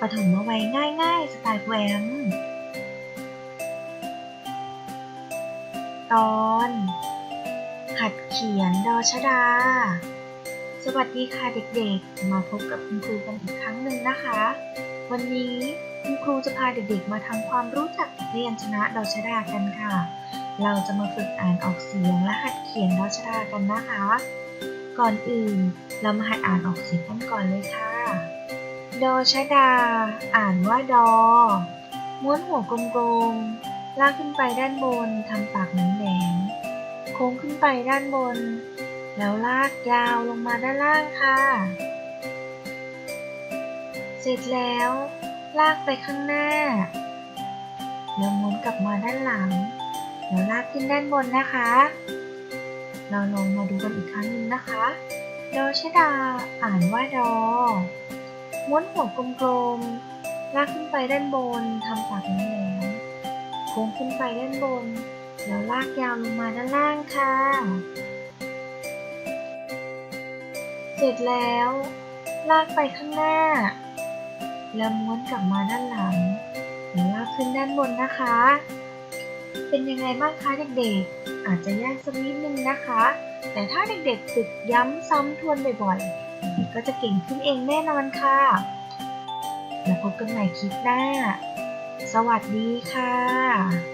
ปฐมวัยง่ายๆ สไตล์แหวมตอนหัดเขียนดอชดา สวัสดีค่ะเด็กๆ มาพบกับคุณครูกันอีกครั้งหนึ่งนะคะ วันนี้คุณครูจะพาเด็กๆ มาทำความรู้จักพยัญชนะดอชดากันค่ะ เราจะมาฝึกอ่านออกเสียงและหัดเขียนดอชดากันนะคะ ก่อนอื่นเรามาหัดอ่านออกเสียงกันก่อนเลยค่ะ ดอชดา อ่านว่าดอ ม้วนหัวกลมๆ ลากขึ้นไปด้านบนทำปากแหลมๆโค้งขึ้นไปด้านบน แล้วลากยาวลงมาด้านล่างค่ะ เสร็จแล้ว ลากไปข้างหน้า แล้วม้วนกลับมาด้านหลัง แล้วลากขึ้นด้านบนนะคะ เราลองมาดูกันอีกครั้งหนึ่งนะคะ ดอชดา อ่านว่าดอ ม้วนหัวกลมๆ ลากขึ้นไปด้านบนทำปากแหลมๆโค้งขึ้นไปด้านบน แล้วลากยาวลงมาด้านล่างค่ะ เสร็จแล้ว ลากไปข้างหน้า แล้วม้วนกลับมาด้านหลัง แล้วลากขึ้นด้านบนนะคะ เป็นยังไงบ้างคะเด็กๆ อาจจะยากสักนิดนึงนะคะ แต่ถ้าเด็กๆฝึกย้ำซ้ำทวนบ่อยๆ ก็จะเก่งขึ้นเองแน่นอนค่ะ แล้วพบกันใหม่คลิปหน้า สวัสดีค่ะ